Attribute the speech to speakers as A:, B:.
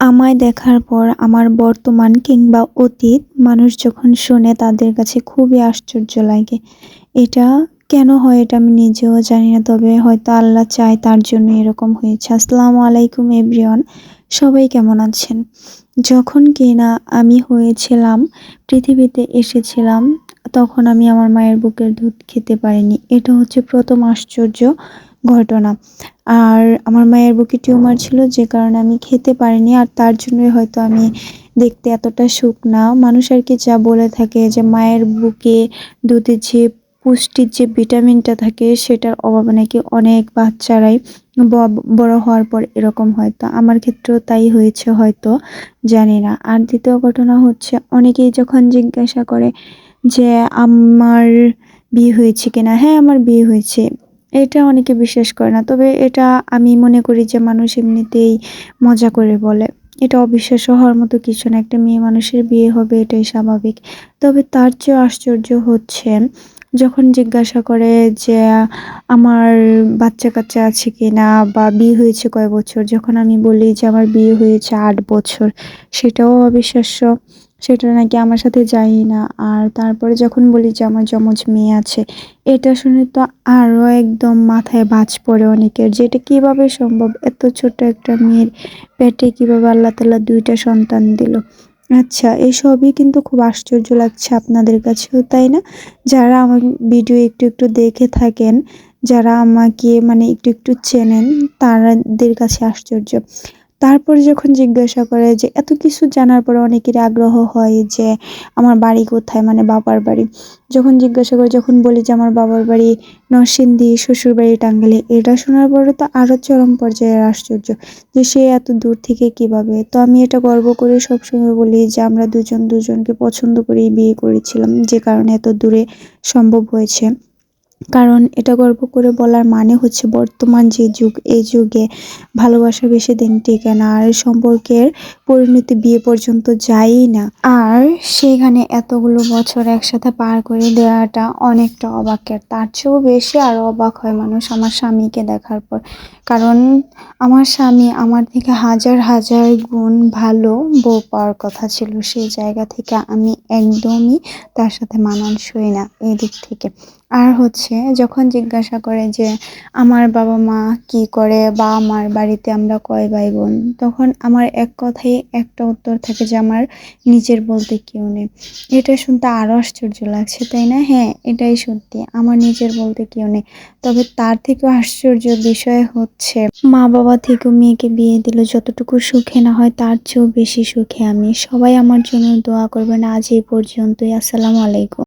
A: আমায় দেখার পর আমার বর্তমান কিংবা অতীত মানুষ যখন শোনে তাদের কাছে খুবই আশ্চর্য লাগে। এটা কেন হয় এটা আমি নিজেও জানি না, তবে হয়তো আল্লাহ চায় তার জন্য এরকম হয়েছে। আসসালামু আলাইকুম এভরিওয়ান, সবাই কেমন আছেন? যখন কিনা আমি হয়েছিলাম, পৃথিবীতে এসেছিলাম, তখন আমি আমার মায়ের বুকের দুধ খেতে পারিনি। এটা হচ্ছে প্রথম আশ্চর্য ঘটনা। আর আমার মায়ের বুকে টিউমার ছিল যে কারণে আমি খেতে পারিনি, আর তার জন্যই হয়তো আমি দেখতে এতটা শুকনা মানুষ আর কি যা বলে থাকে যে মায়ের বুকে দুধের যে পুষ্টির যে ভিটামিনটা থাকে সেটার অভাবে নাকি অনেক বাচ্চারাই বড় হওয়ার পর এরকম হয়তো আমার ক্ষেত্রেও তাই হয়েছে হয়তো, জানি না। আর দ্বিতীয় ঘটনা হচ্ছে অনেকেই যখন জিজ্ঞাসা করে যে আমার বিয়ে হয়েছে কিনা হ্যাঁ আমার বিয়ে হয়েছে। এটা অনেকে বিশ্বাস করে না। তবে এটা আমি মনে করি যে মানুষ এমনিতেই মজা করে বলে। এটা অবিশ্বাস হওয়ার মতো কিছু না। একটা মেয়ে মানুষের বিয়ে হবে, এটাই স্বাভাবিক। তবে তার চেয়ে আশ্চর্য হচ্ছে যখন জিজ্ঞাসা করে যে, আমার বাচ্চা কাচ্চা আছে কি না বা বিয়ে হয়েছে কয় বছর? যখন আমি বলি যে, আমার বিয়ে হয়েছে আট বছর। সেটাও অবিশ্বাস্য। সেটা নাকি আমার সাথে যাই না। আর তারপরে যখন বলি যে, আমার যমজ মেয়ে আছে। এটা শুনে তো আরও একদম মাথায় বাজ পড়ে অনেকের যে, এটা কীভাবে সম্ভব? এত ছোট একটা মেয়ের পেটে কীভাবে আল্লাহ তালা দুইটা সন্তান দিল? আচ্ছা এসবই কিন্তু খুব আশ্চর্য লাগছে আপনাদের কাছেও, তাই না? যারা আমার ভিডিও একটু একটু দেখে থাকেন, যারা আমাকে মানে একটু একটু চেনেন তাদের কাছে আশ্চর্য। তারপরে যখন জিজ্ঞাসা করে যে, এত কিছু জানার পরে অনেকের আগ্রহ হয় যে, আমার বাড়ি কোথায়? মানে বাবার বাড়ি। যখন জিজ্ঞাসা করে, যখন বলি যে, আমার বাবার বাড়ি নরসিংদী শ্বশুর বাড়ি টাঙ্গালে এটা শোনার পরে তো আরও চরম পর্যায়ের আশ্চর্য যে, সে এত দূর থেকে কীভাবে? তো আমি এটা গর্ব করে সবসময় বলি যে, আমরা দুজন দুজনকে পছন্দ করেই বিয়ে করেছিলাম, যে কারণে এত দূরে সম্ভব হয়েছে। কারণ এটা গর্ব করে বলার মানে হচ্ছে বর্তমান যে যুগ, এই যুগে ভালোবাসা বেশি দিন টেকে না, আর সম্পর্কের পরিণতি বিয়ে পর্যন্ত যায়ই না। আর সেখানে এতগুলো বছর একসাথে পার করে দেওয়াটা অনেকটা অবাকের তার চেয়েও বেশি আরও অবাক হয় মানুষ আমার স্বামীকে দেখার পর। কারণ আমার স্বামী আমার থেকে হাজার হাজার গুণ ভালো বউ পাওয়ার কথা ছিল। সেই জায়গা থেকে আমি একদমই তার সাথে মানানসই না। এই দিক থেকে আর হচ্ছে যখন জিজ্ঞাসা করে যে, আমার বাবা মা কি করে বা আমার বাড়িতে আমরা কয় ভাই বোন তখন আমার এক কথাই একটা উত্তর থাকে যে, আমার নিজের বলতে কেউ নেই। এটা শুনতে আরও আশ্চর্য লাগছে, তাই না? হ্যাঁ এটাই সত্যি, আমার নিজের বলতে কেউ নেই। তবে তার থেকেও আশ্চর্য বিষয় হচ্ছে মা বাবা থেকেও মেয়েকে বিয়ে দিল যতটুকু সুখে না হয়, তার চেয়েও বেশি সুখে আমি। সবাই আমার জন্য দোয়া করবেন আজ এই পর্যন্তই। আসসালামু আলাইকুম।